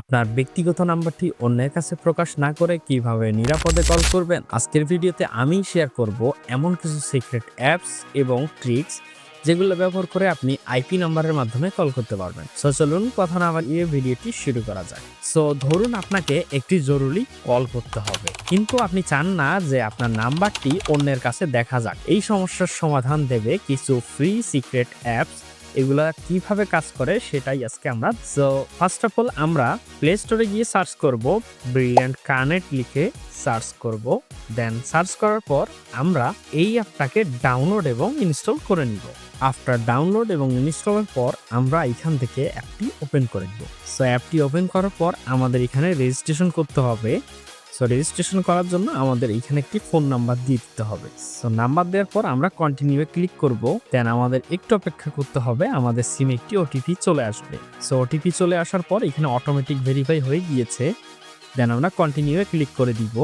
আপনার ব্যক্তিগত নাম্বারটি অন্যের কাছে প্রকাশ না করে কীভাবে নিরাপদে কল করবেন? আজকের ভিডিওতে আমি শেয়ার করব এমন কিছু সিক্রেট অ্যাপস এবং ট্রিক্স যেগুলো ব্যবহার করে আপনি আইপি নাম্বারের মাধ্যমে কল করতে পারবেন। সো চলুন কথা না বাড়িয়ে ভিডিওটি শুরু করা যাক। সো ধরুন আপনাকে একটি জরুরি কল করতে হবে। কিন্তু আপনি চান না যে আপনার নাম্বারটি অন্যের কাছে দেখা যাক। এই সমস্যার সমাধান দেবে কিছু ফ্রি সিক্রেট অ্যাপস এগুলা কীভাবে কাজ করে সেটাই আজকে আমরা। সো ফার্স্ট অফ অল আমরা প্লে স্টোরে গিয়ে সার্চ করব ব্রিলিয়ান্ট কানেক্ট লিখে সার্চ করব। দেন সার্চ করার পর আমরা এই অ্যাপটাকে ডাউনলোড এবং ইনস্টল করে নিব। আফটার ডাউনলোড এবং ইনস্টলের পর আমরা এখান থেকে অ্যাপটি ওপেন করে নিব। সো অ্যাপটি ওপেন করার পর আমাদের এখানে রেজিস্ট্রেশন করতে হবে। সো রেজিস্ট্রেশন করার জন্য আমাদের এখানে একটি ফোন নাম্বার দিয়ে দিতে হবে। সো নাম্বার দেওয়ার পর আমরা কন্টিনিউয়ে ক্লিক করব। দেন আমাদের একটু অপেক্ষা করতে হবে। আমাদের সিমে একটি ওটিপি চলে আসবে। সো ওটিপি চলে আসার পর এখানে অটোমেটিক ভেরিফাই হয়ে গিয়েছে। দেন আমরা কন্টিনিউয়ে ক্লিক করে দিব।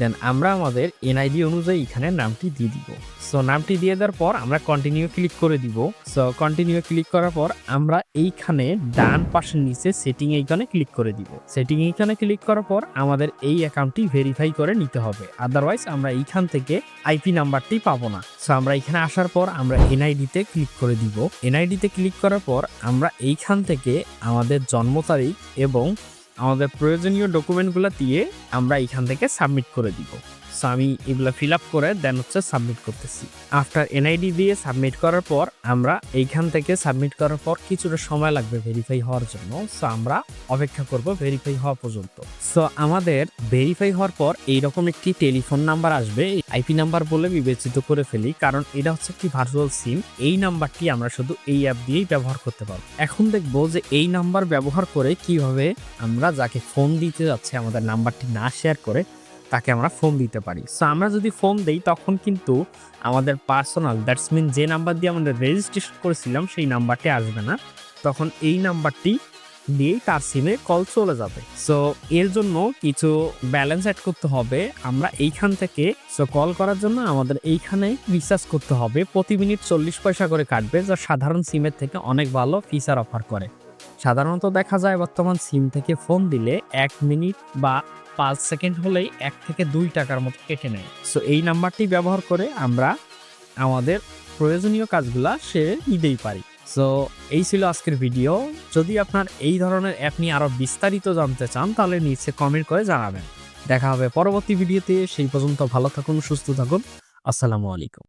দেন আমরা আমাদের এনআইডি অনুযায়ী এখানে নামটি দিয়ে দিব। সো নামটি দিয়ে দেওয়ার পর আমরা কন্টিনিউ ক্লিক করে দিব। সো কন্টিনিউ ক্লিক করার পর আমরা এইখানে ডান পাশের নিচে সেটিং এইখানে ক্লিক করে দিব। সেটিং এইখানে ক্লিক করার পর আমাদের এই অ্যাকাউন্টটি ভেরিফাই করে নিতে হবে। আদারওয়াইজ আমরা এইখান থেকে আইপি নাম্বারটি পাবো না। সো আমরা এখানে আসার পর আমরা এনআইডিতে ক্লিক করে দিব। এনআইডিতে ক্লিক করার পর আমরা এইখান থেকে আমাদের জন্ম তারিখ এবং আমাদের প্রয়োজনীয় ডকুমেন্টগুলো দিয়ে আমরা এখান থেকে সাবমিট করে দিব। সো আমি এগুলো ফিল আপ করে দেন হচ্ছে সাবমিট করতেছি। আফটার এনআইডি দিয়ে সাবমিট করার পর, আমরা এইখান থেকে সাবমিট করার পর কিছুটা সময় লাগবে ভেরিফাই হওয়ার জন্য। সো আমরা অপেক্ষা করব ভেরিফাই হওয়া পর্যন্ত। সো আমাদের ভেরিফাই হওয়ার পর এইরকম একটি টেলিফোন নাম্বার আসবে আইপি নাম্বার বলে বিবেচিত করে ফেলি, কারণ এটা হচ্ছে একটি ভার্চুয়াল সিম এই নাম্বারটি আমরা শুধু এই অ্যাপ দিয়েই ব্যবহার করতে পারব। এখন দেখব যে এই নাম্বার ব্যবহার করে কীভাবে আমরা যাকে ফোন দিতে যাচ্ছে, আমাদের নাম্বারটি না শেয়ার করে তাকে আমরা ফোন দিতে পারি। সো আমরা যদি ফোন দেই, তখন কিন্তু আমাদের পার্সোনাল দ্যাটস মিন যে নাম্বার দিয়ে আমাদের রেজিস্ট্রেশন করেছিলাম, সেই নাম্বারটি আসবে না। তখন এই নাম্বারটি দিয়েই তার সিমে কল চলে যাবে। সো এর জন্য কিছু ব্যালেন্স অ্যাড করতে হবে। আমরা এইখান থেকে সো কল করার জন্য আমাদের এইখানে রিচার্জ করতে হবে। প্রতি মিনিট চল্লিশ পয়সা করে কাটবে, যা সাধারণ সিমের থেকে অনেক ভালো ফিচার অফার করে। সাধারণত দেখা যায় বর্তমান সিম থেকে ফোন দিলে এক মিনিট বা পাঁচ সেকেন্ড হলেই এক থেকে দুই টাকার মতো কেটে নেয়। সো এই নাম্বারটি ব্যবহার করে আমরা আমাদের প্রয়োজনীয় কাজগুলা সে নিতেই পারি। সো এই ছিল আজকের ভিডিও। যদি আপনার এই ধরনের অ্যাপ নিয়ে আরও বিস্তারিত জানতে চান, তাহলে নিচে কমেন্ট করে জানাবেন। দেখা হবে পরবর্তী ভিডিওতে। সেই পর্যন্ত ভালো থাকুন, সুস্থ থাকুন। আসসালামু আলাইকুম।